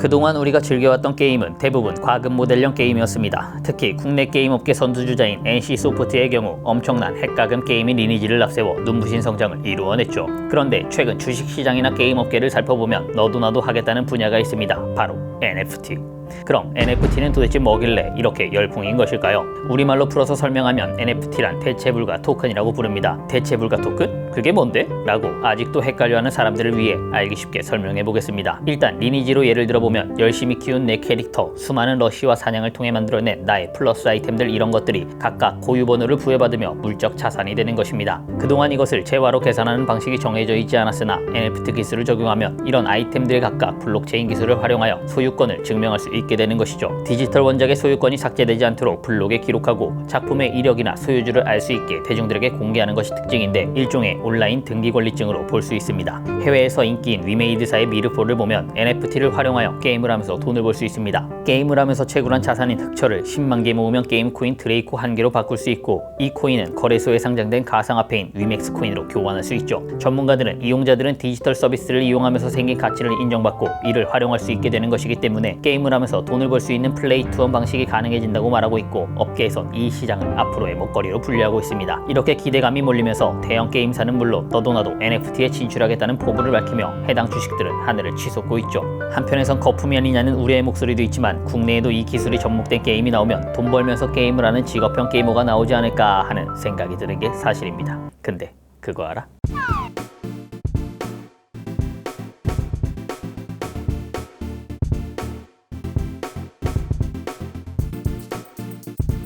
그동안 우리가 즐겨왔던 게임은 대부분 과금 모델형 게임이었습니다. 특히 국내 게임 업계 선두주자인 NC소프트의 경우 엄청난 핵가금 게임인 리니지를 앞세워 눈부신 성장을 이루어냈죠. 그런데 최근 주식시장이나 게임 업계를 살펴보면 너도나도 하겠다는 분야가 있습니다. 바로 NFT. 그럼 NFT는 도대체 뭐길래 이렇게 열풍인 것일까요? 우리말로 풀어서 설명하면 NFT란 대체불가 토큰이라고 부릅니다. 대체불가 토큰? 그게 뭔데? 라고 아직도 헷갈려하는 사람들을 위해 알기 쉽게 설명해 보겠습니다. 일단 리니지로 예를 들어보면 열심히 키운 내 캐릭터, 수많은 러쉬와 사냥을 통해 만들어낸 나의 플러스 아이템들 이런 것들이 각각 고유 번호를 부여받으며 물적 자산이 되는 것입니다. 그동안 이것을 재화로 계산하는 방식이 정해져 있지 않았으나 NFT 기술을 적용하면 이런 아이템들의 각각 블록체인 기술을 활용하여 소유권을 증명할 수 있게 되는 것이죠. 디지털 원작의 소유권이 삭제되지 않도록 블록에 기록하고 작품의 이력이나 소유주를 알 수 있게 대중들에게 공개하는 것이 특징인데 일종의 온라인 등기 권리증으로 볼 수 있습니다. 해외에서 인기인 위메이드사의 미르포를 보면 NFT를 활용하여 게임을 하면서 돈을 벌 수 있습니다. 게임을 하면서 채굴한 자산인 흑철을 10만 개 모으면 게임 코인 드레이코 한 개로 바꿀 수 있고 이 코인은 거래소에 상장된 가상화폐인 위맥스 코인으로 교환할 수 있죠. 전문가들은 이용자들은 디지털 서비스를 이용하면서 생긴 가치를 인정받고 이를 활용할 수 있게 되는 것이기 때문에 게임을 하면서 돈을 벌 수 있는 플레이 투원 방식이 가능해진다고 말하고 있고 업계에선 이 시장을 앞으로의 먹거리로 분류하고 있습니다. 이렇게 기대감이 몰리면서 대형 게임사는 물론 너도나도 NFT에 진출하겠다는 포부를 밝히며 해당 주식들은 하늘을 치솟고 있죠. 한편에선 거품이 아니냐는 우려의 목소리도 있지만 국내에도 이 기술이 접목된 게임이 나오면 돈 벌면서 게임을 하는 직업형 게이머가 나오지 않을까 하는 생각이 드는 게 사실입니다. 근데 그거 알아?